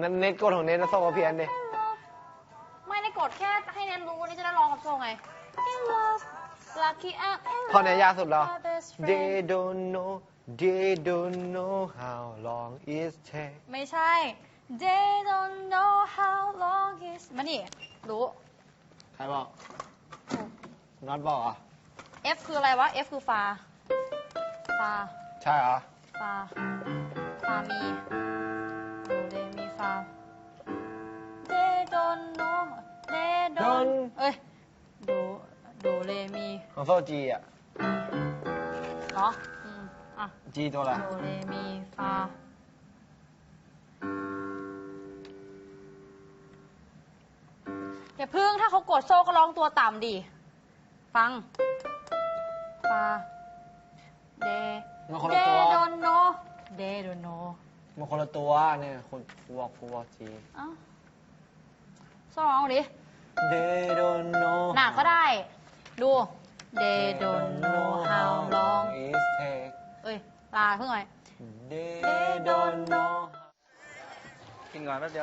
นั่นเน็ตกดของเน็ตแล้วส่งมาเพียนดิไม่ได้กดแค่ให้เน้นรู้วันนี้จะได้ร้องกับโชว์ไง In love lucky I'm in ท่อนไหนยากสุดเหรอ my best friend They don't know They don't know how long it take ไม่ใช่ They don't know how long is มานี่รู้ ใครบอกน็อตบอกเหรอะ F คืออะไรวะ F คือฟาฟาใช่เหรอ ฟาฟามีโดเรมีฟา They don't know They don't เอ้ยโดโดเรมีของโซจีอะ เหรออืมอะจีตัวอะไร โดเรมีฟาอย่าพึ่งถ้าเขากดโซ่ก็ร้องตัวต่ำดิ ฟัง ฟา เด มันคนเดละตัวโดนโน เดโดนโน มันคนละตัวเนี่ยคนกูบอกกูบอกจีเอ้าโซ่ร้องดิ They don't know หนักก็ได้ ดู They don't know how long it take เอ้ยลาเพิ่งหน่อย They don't know กินก่อนแป๊บเดียว